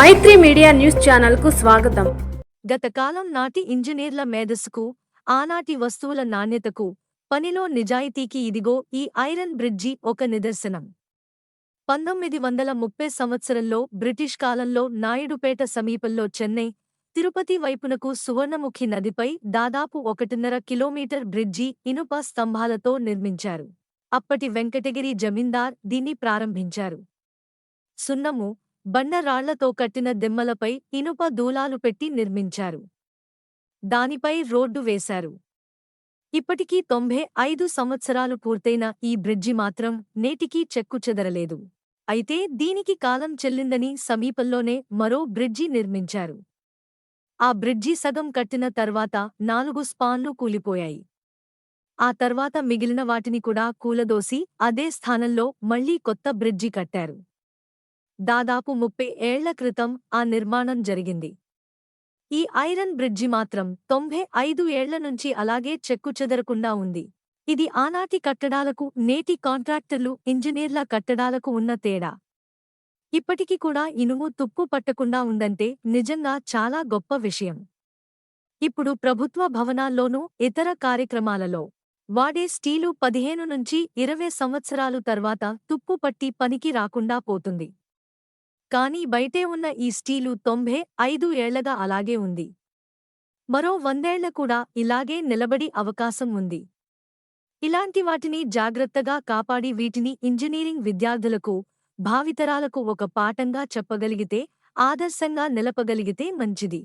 మైత్రి media news ఛానల్కు స్వాగతం. గత కాలం నాటి ఇంజనీర్ల మేధస్సుకు ఆనాటి వస్తువుల నాణ్యతకు పనిలో నిజాయితీకి ఇదిగో ఈ ఐరన్ బ్రిడ్జి ఒక నిదర్శనం. పంతొమ్మిది వందల ముప్పై సంవత్సరంలో బ్రిటిష్ కాలంలో నాయుడుపేట సమీపంలో చెన్నై తిరుపతి వైపునకు సువర్ణముఖి నదిపై దాదాపు ఒకటిన్నర కిలోమీటర్ బ్రిడ్జి ఇనుప స్తంభాలతో నిర్మించారు. అప్పటి వెంకటగిరి జమీందార్ దీన్ని ప్రారంభించారు. సున్నము బండరాళ్ళతో కట్టిన దిమ్మలపై ఇనుప దూలాలు పెట్టి నిర్మించారు. దానిపై రోడ్డు వేశారు. ఇప్పటికీ తొంభై ఐదు సంవత్సరాలు పూర్తయిన ఈ బ్రిడ్జి మాత్రం నేటికీ చెక్కుచెదరలేదు అయితే దీనికి కాలం చెల్లిందని సమీపంలోనే మరో బ్రిడ్జి నిర్మించారు. ఆ బ్రిడ్జి సగం కట్టిన తర్వాత నాలుగు స్పాన్లు కూలిపోయాయి. ఆ తర్వాత మిగిలిన వాటిని కూడా కూలదోసి అదే స్థానంలో మళ్ళీ కొత్త బ్రిడ్జి కట్టారు. దాదాపు ముప్పై ఏళ్ళ క్రితం ఆ నిర్మాణం జరిగింది. ఈ ఐరన్ బ్రిడ్జి మాత్రం తొంభై ఐదు ఏళ్ళ నుంచి అలాగే చెక్కుచెదరకుండా ఉంది. ఇది ఆనాటి కట్టడాలకు నేటి కాంట్రాక్టర్లు ఇంజనీర్ల కట్టడాలకు ఉన్న తేడా. ఇప్పటికి కూడా ఇనుము తుప్పు పట్టకుండా ఉందంటే నిజంగా చాలా గొప్ప విషయం. ఇప్పుడు ప్రభుత్వ భవనాల్లోనూ ఇతర కార్యక్రమాలలో వాడే స్టీలు పదిహేను నుంచి ఇరవై సంవత్సరాలు తర్వాత తుప్పు పట్టి పనికి రాకుండా పోతుంది. కానీ బయటే ఉన్న ఈ స్టీలు తొంభై ఐదు ఏళ్ళగా అలాగే ఉంది. మరో వందేళ్ళ కూడా ఇలాగే నిలబడి అవకాశం ఉంది. ఇలాంటి వాటిని జాగ్రత్తగా కాపాడి వీటిని ఇంజనీరింగ్ విద్యార్థులకు భావితరాలకు ఒక పాఠంగా చెప్పగలిగితే ఆదర్శంగా నిలపగలిగితే మంచిది.